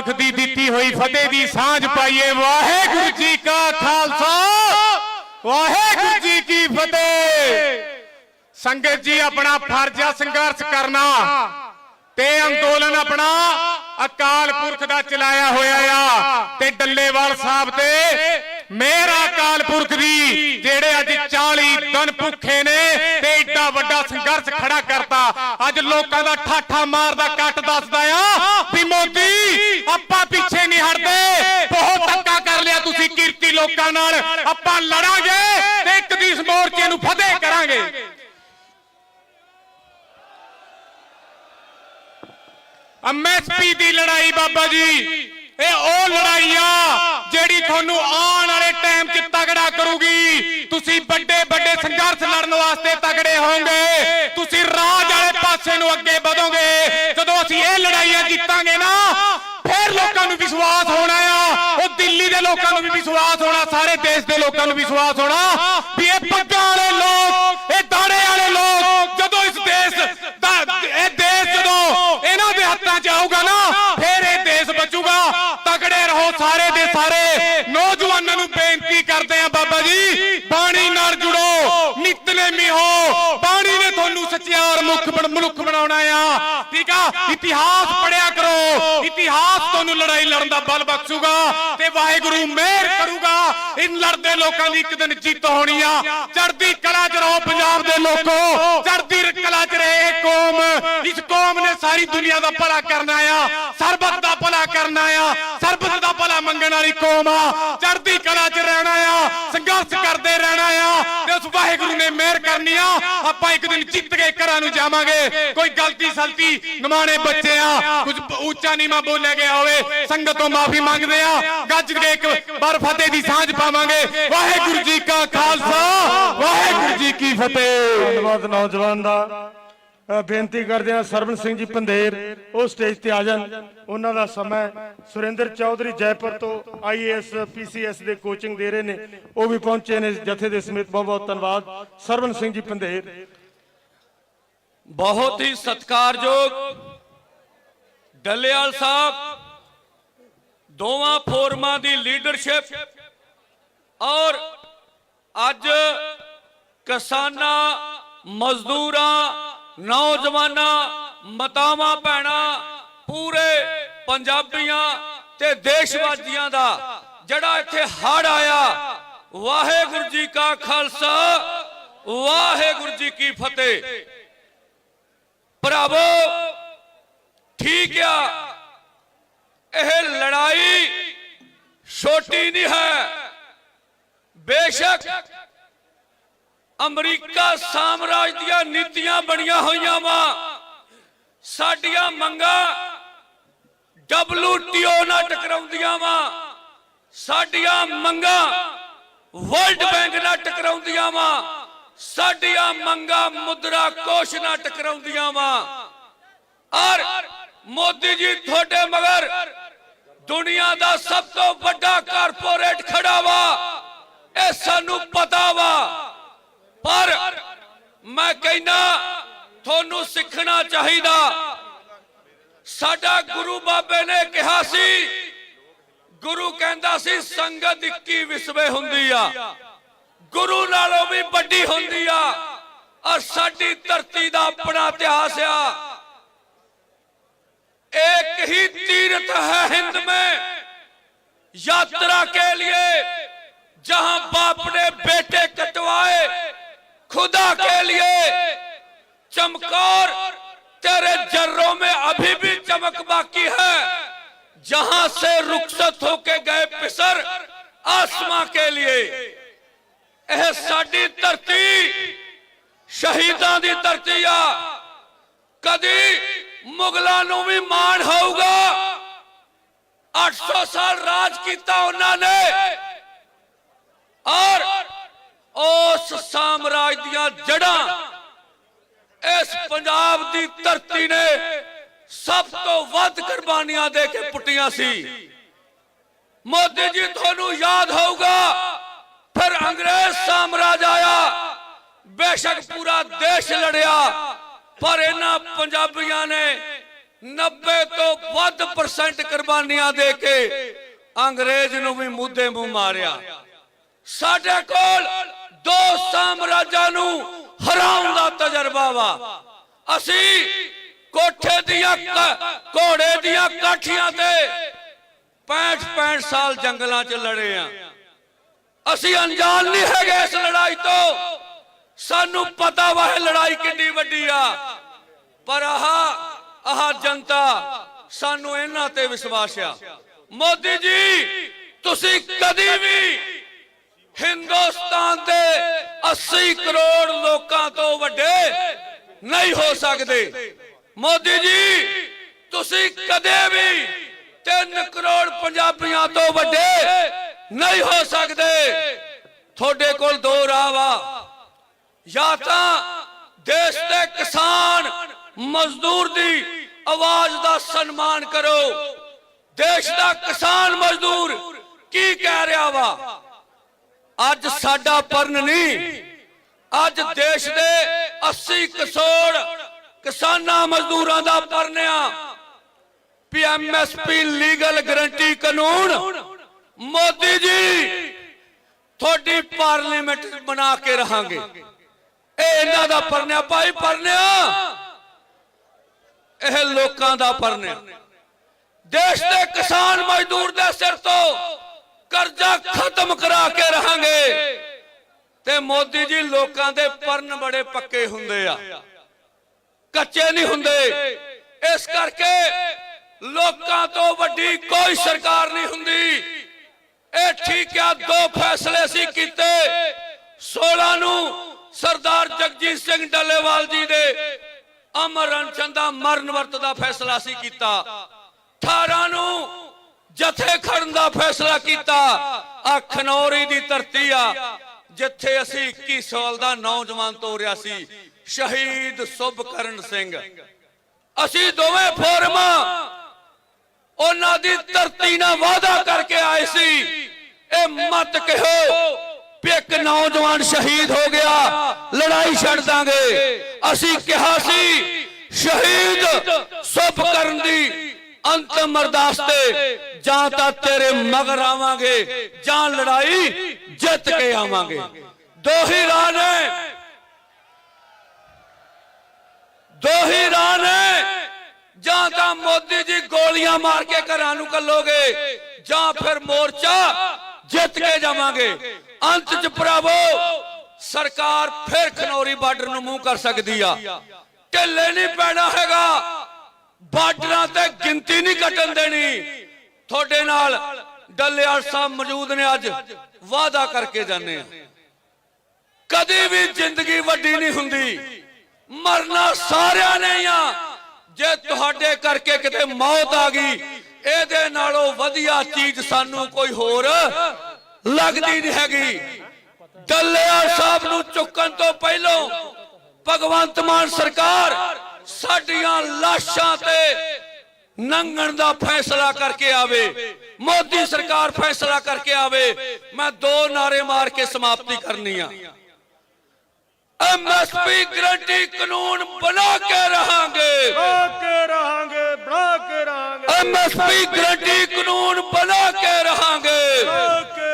ਪੁਰਖ ਦੀ ਦਿੱਤੀ ਹੋਈ ਫਤਿਹ ਦੀ ਸਾਂਝ ਪਾਈਏ। ਵਾਹਿਗੁਰੂ ਜੀ ਕਾ ਖਾਲਸਾ। ਵਾਹਿਗੁਰੂ ਜੀ ਕੀ ਫਤਿਹ। ਸੰਗਤ ਜੀ, ਆਪਣਾ ਫਰਜ਼ ਆ ਸੰਘਰਸ਼ ਕਰਨਾ। ਤੇ ਅੰਦੋਲਨ ਆਪਣਾ ਅਕਾਲ ਪੁਰਖ ਦਾ ਚਲਾਇਆ ਹੋਇਆ ਆ। ਤੇ ਡੱਲੇਵਾਲ ਸਾਹਿਬ ਤੇ, ਮੇਰਾ ਅਕਾਲ ਪੁਰਖ ਦੀ ਜਿਹੜੇ ਅੱਜ 40 ਦਿਨ ਭੁੱਖੇ ਨੇ ਤੇ ਏਡਾ ਵੱਡਾ ਸੰਘਰਸ਼ ਖੜਾ ਕਰਤਾ। ਅੱਜ ਲੋਕਾਂ ਦਾ ਠਾਠਾ ਮਾਰਦਾ, ਕੱਟ ਦੱਸਦਾ ਆ ਵੀ ਮੋਦੀ, ਆਪਾਂ ਪਿੱਛੇ ਨਹੀਂ ਹਟਦੇ। ਬਹੁਤ ਧੱਕਾ ਕਰ ਲਿਆ ਤੁਸੀਂ ਕਿਰਤੀ ਲੋਕਾਂ ਨਾਲ। ਆਪਾਂ ਲੜਾਂਗੇ ਤੇ ਇੱਕ ਦਿਸ ਮੋਰਚੇ ਨੂੰ ਫਤਿਹ ਕਰਾਂਗੇ। ਐਮਐਸਪੀ ਦੀ ਲੜਾਈ ਬਾਬਾ ਜੀ, ਇਹ ਉਹ ਲੜਾਈ ਆ ਜਿਹੜੀ ਤੁਹਾਨੂੰ ਆਉਣ ਵਾਲੇ ਟਾਈਮ 'ਚ ਤਗੜਾ ਕਰੂਗੀ। ਤੁਸੀਂ ਵੱਡੇ ਵੱਡੇ ਸੰਘਰਸ਼ ਲੜਨ ਵਾਸਤੇ ਤਗੜੇ ਹੋਵੋਗੇ ਤੁਸੀਂ ਰਾਜ ਵਾਲੇ ਪਾਸੇ ਨੂੰ ਅੱਗੇ ਵਧੋਗੇ, ਜਦੋਂ ਅਸੀਂ ਇਹ ਲੜਾਈਆਂ ਜਿੱਤਾਂਗੇ ਨਾ, ਫਿਰ ਲੋਕਾਂ ਨੂੰ ਵਿਸ਼ਵਾਸ ਹੋਣਾ ਆ। ਉਹ ਦਿੱਲੀ ਦੇ ਲੋਕਾਂ ਨੂੰ ਵੀ ਵਿਸ਼ਵਾਸ ਹੋਣਾ, ਸਾਰੇ ਦੇਸ਼ ਦੇ ਲੋਕਾਂ ਨੂੰ ਵਿਸ਼ਵਾਸ ਹੋਣਾ ਵੀ ਇਹ ਪੱਗਾਂ ਵਾਲੇ ਲੋਕ, ਇਹ ਦਾੜੇ ਵਾਲੇ ਲੋਕ, ਜਦੋਂ ਇਸ ਦੇਸ਼ ਦਾ, ਇਹ ਦੇਸ਼ ਜਦੋਂ ਇਹਨਾਂ ਦੇ ਹੱਥਾਂ 'ਚ ਆਊਗਾ ਨਾ, ਫਿਰ ਇਹ ਦੇਸ਼ ਬਚੂਗਾ। ਤਗੜੇ ਰਹੋ ਸਾਰੇ ਦੇ ਸਾਰੇ। ਨੌਜਵਾਨਾਂ ਨੂੰ ਬੇਨਤੀ ਕਰਦੇ ਆ ਬਾਬਾ ਜੀ, ਬਾਣੀ ਨਾਲ ਜੁੜੋ, ਨਿਤਨੇਮੀ ਹੋ ਬਾਣੀ ਨੇ ਮਨੁੱਖ ਬਣਾਉਣਾ ਆ। ਠੀਕ ਆ? ਇਤਿਹਾਸ ਪੜਿਆ ਕਰੋ। ਇਤਿਹਾਸ ਤੁਹਾਨੂੰ ਲੜਾਈ ਲੜਨ ਦਾ ਬਲ ਬਖਸ਼ੂਗਾ ਤੇ ਵਾਹਿਗੁਰੂ ਮਿਹਰ ਕਰੂਗਾ। ਇਨ ਲੜਦੇ ਲੋਕਾਂ ਦੀ ਇੱਕ ਦਿਨ ਜਿੱਤ ਹੋਣੀ ਆ। ਚੜ੍ਹਦੀ ਕਲਾ 'ਚ ਰਹੋ ਪੰਜਾਬ ਦੇ ਲੋਕੋ। ਚੜ੍ਹਦੀ ਕਲਾ 'ਚ ਰਹੇ ਇਹ ਕੌਮ। ਇਸ ਕੌਮ ਨੇ ਸਾਰੀ ਦੁਨੀਆ ਦਾ ਭਲਾ ਕਰਨਾ ਆ ਸਰਬਤ ਦਾ ਭਲਾ ਕਰਨਾ ਆ ਸਰਬਤ ਦਾ ਭਲਾ ਮੰਗਣ ਵਾਲੀ ਕੌਮ ਆ। ਚੜ੍ਹਦੀ ਕਲਾ 'ਚ ਰਹਿਣਾ ਆ ਸੰਘਰਸ਼ ਕਰਦੇ ਰਹਿਣਾ ਆ ਵਾਹਿਗੁਰੂ ਨੇ ਮਿਹਰ ਕਰਨੀ ਆ। ਆਪਾਂ ਇੱਕ ਦਿਨ ਜਿੱਤ ਕੇ ਘਰਾਂ ਨੂੰ ਜਾਵਾਂਗੇ। ਕੋਈ ਗਲਤੀ ਸਲਤੀ ਨਿਮਾਣੇ ਬੱਚੇ ਆ। ਕੁਝ ਉੱਚਾ ਨੀਵਾਂ ਬੋਲਿਆ ਗਿਆ ਹੋਵੇ, ਸੰਗਤ ਤੋਂ ਮਾਫੀ ਮੰਗਦੇ ਆ। ਗੱਜ ਕੇ ਇੱਕ ਵਾਰ ਫਤਿਹ ਦੀ ਸਾਂਝ ਪਾਵਾਂਗੇ। ਵਾਹਿਗੁਰੂ ਜੀ ਕਾ ਖਾਲਸਾ, ਵਾਹਿਗੁਰੂ ਜੀ ਕੀ ਫਤਿਹ। ਧੰਨਵਾਦ ਨੌਜਵਾਨ ਦਾ। ਬੇਨਤੀ ਕਰਦੇ ਹਾਂ ਸਰਵਨ ਸਿੰਘ ਜੀ ਪੰਧੇਰ, ਉਹ ਸਟੇਜ ਤੇ ਆ ਜਾਣ। ਉਹਨਾਂ ਦਾ ਸਮਾਂ ਸੁਰਿੰਦਰ ਚੌਧਰੀ ਜੈਪੁਰ ਤੋਂ ਆਈਏਐਸ ਪੀਸੀਐਸ ਦੇ ਕੋਚਿੰਗ ਦੇ ਰਹੇ ਨੇ। ਉਹ ਵੀ ਪਹੁੰਚੇ ਨੇ ਜਥੇ ਦੇ ਸਮੇਤ। ਬਹੁਤ ਬਹੁਤ ਧੰਨਵਾਦ। ਸਰਵਨ ਸਿੰਘ ਜੀ ਪੰਧੇਰ। ਬਹੁਤ ਹੀ ਸਤਿਕਾਰਯੋਗ ਡੱਲੇਵਾਲ ਸਾਹਿਬ, ਦੋਵਾਂ ਫੋਰਮਾਂ ਦੀ ਲੀਡਰਸ਼ਿਪ। ਔਰ ਅੱਜ ਕਿਸਾਨਾਂ, ਮਜ਼ਦੂਰਾਂ ਨੌਜਵਾਨਾਂ, ਮਤਾਵਾਂ, ਭੈਣਾਂ, ਪੂਰੇ ਪੰਜਾਬੀਆਂ ਤੇ ਦੇਸ਼ਵਾਸੀਆਂ ਦਾ ਜਿਹੜਾ ਇੱਥੇ ਹੜ ਆਇਆ, ਵਾਹਿਗੁਰੂ ਜੀ ਕਾ ਖਾਲਸਾ, ਵਾਹਿਗੁਰੂ ਜੀ ਕੀ ਫਤਿਹ। ਭਰਾਵੋ, ਠੀਕ ਆ, ਇਹ ਲੜਾਈ ਛੋਟੀ ਨਹੀਂ ਹੈ, ਬੇਸ਼ੱਕ ਅਮਰੀਕਾ ਸਾਮਰਾਜ ਦੀਆਂ ਨੀਤੀਆਂ ਬਣੀਆਂ ਹੋਈਆਂ ਵਾ। ਸਾਡੀਆਂ ਮੰਗਾਂ WTO ਨਾਲ ਟਕਰਾਉਂਦੀਆਂ ਵਾ। ਸਾਡੀਆਂ ਮੰਗਾਂ ਵਰਲਡ ਬੈਂਕ ਨਾਲ ਟਕਰਾਉਂਦੀਆਂ ਵਾ। ਸਾਡੀਆਂ ਮੰਗਾਂ ਮੁਦਰਾ ਕੋਸ਼ ਨਾਲ ਟਕਰਾਉਂਦੀਆਂ ਵਾ। ਔਰ ਮੋਦੀ ਜੀ ਤੁਹਾਡੇ ਮਗਰ ਦੁਨੀਆ ਦਾ ਸਭ ਤੋਂ ਵੱਡਾ ਕਾਰਪੋਰੇਟ ਖੜਾ ਵਾ। ਇਹ ਸਾਨੂੰ ਪਤਾ ਮੈਂ ਕਹਿੰਦਾ ਤੁਹਾਨੂੰ ਸਿੱਖਣਾ ਚਾਹੀਦਾ ਸਾਡਾ ਗੁਰੂ ਬਾਬੇ ਨੇ ਕਿਹਾ ਸੀ ਗੁਰੂ ਕਹਿੰਦਾ ਸੀ ਸੰਗਤ 21 ਵਿਸਵੇ ਹੁੰਦੀ ਆ ਗੁਰੂ ਨਾਲੋਂ ਵੀ ਵੱਡੀ ਹੁੰਦੀ ਆ ਔਰ ਸਾਡੀ ਧਰਤੀ ਦਾ ਆਪਣਾ ਇਤਿਹਾਸ ਆ एक ही तीर्थ है हिंद में यात्रा के लिए जहां बाप ने बेटे कटवाए खुदा के लिए चमकौर तेरे जर्रों में अभी भी चमक बाकी है। जहाँ से रुखसत होके गए पिसर आसमां के लिए। यह साड़ी धरती, शहीदा की धरती आ कदी मुगलों भी माण होगा। 800 साल राज किया उन्होंने और ਉਸ ਸਾਮਰਾਜ ਦੀਆਂ ਜੜਾਂ ਇਸ ਪੰਜਾਬ ਦੀ ਧਰਤੀ ਨੇ ਸਭ ਤੋਂ ਵੱਧ ਕੁਰਬਾਨੀਆਂ ਦੇ ਕੇ ਪੁੱਟੀਆਂ ਸੀ। ਮੋਦੀ ਜੀ, ਤੁਹਾਨੂੰ ਯਾਦ ਹੋਊਗਾ, ਫਿਰ ਅੰਗਰੇਜ਼ ਸਾਮਰਾਜ ਆਇਆ। ਬੇਸ਼ੱਕ ਪੂਰਾ ਦੇਸ਼ ਲੜਿਆ, ਪਰ ਇਹਨਾਂ ਪੰਜਾਬੀਆਂ ਨੇ 90 ਤੋਂ ਵੱਧ ਪਰਸੈਂਟ ਕੁਰਬਾਨੀਆਂ ਦੇ ਕੇ ਅੰਗਰੇਜ਼ ਨੂੰ ਵੀ ਮੁੱਦੇ ਮੂੰਹ ਮਾਰਿਆ। ਸਾਡੇ ਕੋਲ ਦੋ ਸਾਮਰਾਜਾਂ ਨੂੰ ਹਰਾਉਣ ਦਾ ਤਜਰਬਾ ਵਾ। ਅਸੀਂ ਕੋਠੇ ਦੀਆਂ ਘੋੜੇ ਦੀਆਂ ਕਾਠੀਆਂ ਤੇ 65 65 ਸਾਲ ਜੰਗਲਾਂ 'ਚ ਲੜੇ ਆ। ਅਸੀਂ ਅਣਜਾਣ ਨਹੀਂ ਹੈਗੇ ਇਸ ਲੜਾਈ ਤੋਂ। ਸਾਨੂੰ ਪਤਾ ਵਾ ਇਹ ਲੜਾਈ ਕਿੰਨੀ ਵੱਡੀ ਆ। ਪਰ ਆਹ ਆਹ ਜਨਤਾ, ਸਾਨੂੰ ਇਹਨਾਂ ਤੇ ਵਿਸ਼ਵਾਸ ਆ। ਮੋਦੀ ਜੀ, ਤੁਸੀਂ ਕਦੀ ਵੀ ਹਿੰਦੁਸਤਾਨ ਦੇ 80 ਕਰੋੜ ਲੋਕਾਂ ਤੋਂ ਵੱਡੇ ਨਹੀਂ ਹੋ ਸਕਦੇ। ਮੋਦੀ ਜੀ, ਤੁਸੀਂ ਕਦੇ ਵੀ 3 ਕਰੋੜ ਪੰਜਾਬੀਆਂ ਤੋਂ ਵੱਡੇ ਨਹੀਂ ਹੋ ਸਕਦੇ। ਤੁਹਾਡੇ ਕੋਲ ਦੋ ਰਾਹ ਵਾ। ਜਾਂ ਤਾਂ ਦੇਸ਼ ਦੇ ਕਿਸਾਨ ਮਜ਼ਦੂਰ ਦੀ ਆਵਾਜ਼ ਦਾ ਸਨਮਾਨ ਕਰੋ। ਦੇਸ਼ ਦਾ ਕਿਸਾਨ ਮਜ਼ਦੂਰ ਕੀ ਕਹਿ ਰਿਹਾ ਵਾ? ਅੱਜ ਸਾਡਾ ਪਰਨ ਨਹੀਂ। ਅੱਜ ਦੇਸ਼ ਦੇ 80 ਕਰੋੜ ਕਿਸਾਨਾਂ ਮਜ਼ਦੂਰਾਂ ਦਾ ਪਰਨ ਆ। ਪੀਐਮਐਸਪੀ ਲੀਗਲ ਗਰੰਟੀ ਕਾਨੂੰਨ। ਮੋਦੀ ਜੀ, ਤੁਹਾਡੀ ਪਾਰਲੀਮੈਂਟ ਬਣਾ ਕੇ ਰਹਾਂਗੇ। ਇਹ ਇਹਨਾਂ ਦਾ ਪਰਨਿਆ ਭਾਈ ਪਰਨਿਆ ਇਹ ਲੋਕਾਂ ਦਾ ਪਰਨਿਆ ਦੇਸ਼ ਦੇ ਕਿਸਾਨ ਮਜ਼ਦੂਰ ਦੇ ਸਿਰ ਤੋਂ ਕਰਜ਼ਾ ਖਤਮ ਕਰਾ ਕੇ ਰਹਾਂਗੇ। ਤੇ ਮੋਦੀ ਜੀ ਲੋਕਾਂ ਦੇ ਪਰਨ ਬੜੇ ਪੱਕੇ ਹੁੰਦੇ ਆ। ਕੱਚੇ ਨਹੀਂ ਹੁੰਦੇ। ਇਸ ਕਰਕੇ ਲੋਕਾਂ ਤੋਂ ਵੱਡੀ ਕੋਈ ਸਰਕਾਰ ਨਹੀਂ ਹੁੰਦੀ। ਇਹ ਠੀਕ ਆ, ਦੋ ਫੈਸਲੇ ਸੀ ਕੀਤੇ। 16 ਨੂੰ ਸਰਦਾਰ ਜਗਜੀਤ ਸਿੰਘ ਡੱਲੇਵਾਲ ਜੀ ਦੇ ਅਮਰ ਅਨਸ਼ਨ ਦਾ ਮਰਨ ਵਰਤ ਦਾ ਫੈਸਲਾ ਸੀ ਕੀਤਾ। 18 ਨੂੰ ਜਥੇ ਖੜਨ ਦਾ ਫੈਸਲਾ ਕੀਤਾ, ਆ ਖਨੌਰੀ ਦੀ ਧਰਤੀ ਆ, ਜਿੱਥੇ ਅਸੀਂ 21 ਸਾਲ ਦਾ ਨੌਜਵਾਨ ਤੋਰਿਆ ਸੀ, ਸ਼ਹੀਦ ਸੁਭਕਰਨ ਸਿੰਘ। ਅਸੀਂ ਦੋਵੇਂ ਫੋਰਮਾਂ ਉਹਨਾਂ ਦੀ ਧਰਤੀ ਨਾਲ ਵਾਅਦਾ ਕਰਕੇ ਆਏ ਸੀ। ਇਹ ਮਤ ਕਹੋ ਵੀ ਇੱਕ ਨੌਜਵਾਨ ਸ਼ਹੀਦ ਹੋ ਗਿਆ, ਲੜਾਈ ਛੱਡ ਦਾਂਗੇ। ਅਸੀਂ ਕਿਹਾ ਸੀ, ਸ਼ਹੀਦ ਸੁਭ ਕਰਨ ਦੀ ਅੰਤਮ ਅਰਦਾਸ ਤੇ ਜਾਂ ਤਾਂ ਤੇਰੇ ਮਗਰ ਆਵਾਂਗੇ, ਜਾਂ ਲੜਾਈ ਜਿੱਤ ਕੇ ਆਵਾਂਗੇ। ਦੋ ਹੀ ਰਾਹ ਨੇ। ਦੋ ਹੀ ਰਾਹ ਨੇ। ਜਾਂ ਤਾਂ ਮੋਦੀ ਜੀ ਗੋਲੀਆਂ ਮਾਰ ਕੇ ਘਰਾਂ ਨੂੰ ਕੱਲੋਗੇ, ਜਾਂ ਫਿਰ ਮੋਰਚਾ ਜਿੱਤ ਕੇ ਜਾਵਾਂਗੇ। ਅੰਤ ਚ ਭਰਾਵੋ, ਸਰਕਾਰ ਫਿਰ ਖਨੌਰੀ ਬਾਰਡਰ ਨੂੰ ਮੂੰਹ ਕਰ ਸਕਦੀ ਆ। ਢਿੱਲੇ ਨਹੀਂ ਪੈਣਾ ਹੈਗਾ। ਬਾਰਡਰਾਂ ਤੇ ਗਿਣਤੀ ਨਹੀਂ ਕੱਟਣ ਦੇਣੀ। ਤੁਹਾਡੇ ਨਾਲ ਡੱਲੇਵਾਲ ਸਾਹਿਬ ਮੌਜੂਦ ਨੇ ਅੱਜ। ਵਾਅਦਾ ਕਰਕੇ ਜਾਂਦੇ ਆ। ਕਦੀ ਵੀ ਜ਼ਿੰਦਗੀ ਵੱਡੀ ਨਹੀਂ ਹੁੰਦੀ। ਮਰਨਾ ਸਾਰਿਆਂ ਨੇ ਆ। ਜੇ ਤੁਹਾਡੇ ਕਰਕੇ ਕਿਤੇ ਮੌਤ ਆ ਗਈ, ਇਹਦੇ ਨਾਲੋਂ ਵਧੀਆ ਚੀਜ਼ ਸਾਨੂੰ ਕੋਈ ਹੋਰ ਲੱਗਦੀ ਨਹੀਂ ਹੈਗੀ। ਡੱਲੇਆਲ ਸਾਹਿਬ ਨੂੰ ਚੁੱਕਣ ਤੋਂ ਪਹਿਲਾਂ ਭਗਵੰਤ ਮਾਨ ਸਰਕਾਰ ਸਾਡੀਆਂ ਲਾਸ਼ਾਂ ਤੇ ਨੰਗਣ ਦਾ ਫੈਸਲਾ ਕਰਕੇ ਆਵੇ। ਮੋਦੀ ਸਰਕਾਰ ਫੈਸਲਾ ਕਰਕੇ ਆਵੇ। ਮੈਂ ਦੋ ਨਾਰੇ ਮਾਰ ਕੇ ਸਮਾਪਤੀ ਕਰਨੀ ਆ। ਐਮਐਸਪੀ ਗਰੰਟੀ ਕਾਨੂੰਨ ਬਣਾ ਕੇ ਰਹਾਂਗੇ। ਬਣਾ ਕੇ ਰਹਾਂਗੇ ਬਣਾ ਕੇ ਰਹਾਂਗੇ। ਐਮਐਸਪੀ ਗਰੰਟੀ ਕਾਨੂੰਨ ਬਣਾ ਕੇ ਰਹਾਂਗੇ। ਬਣਾ ਕੇ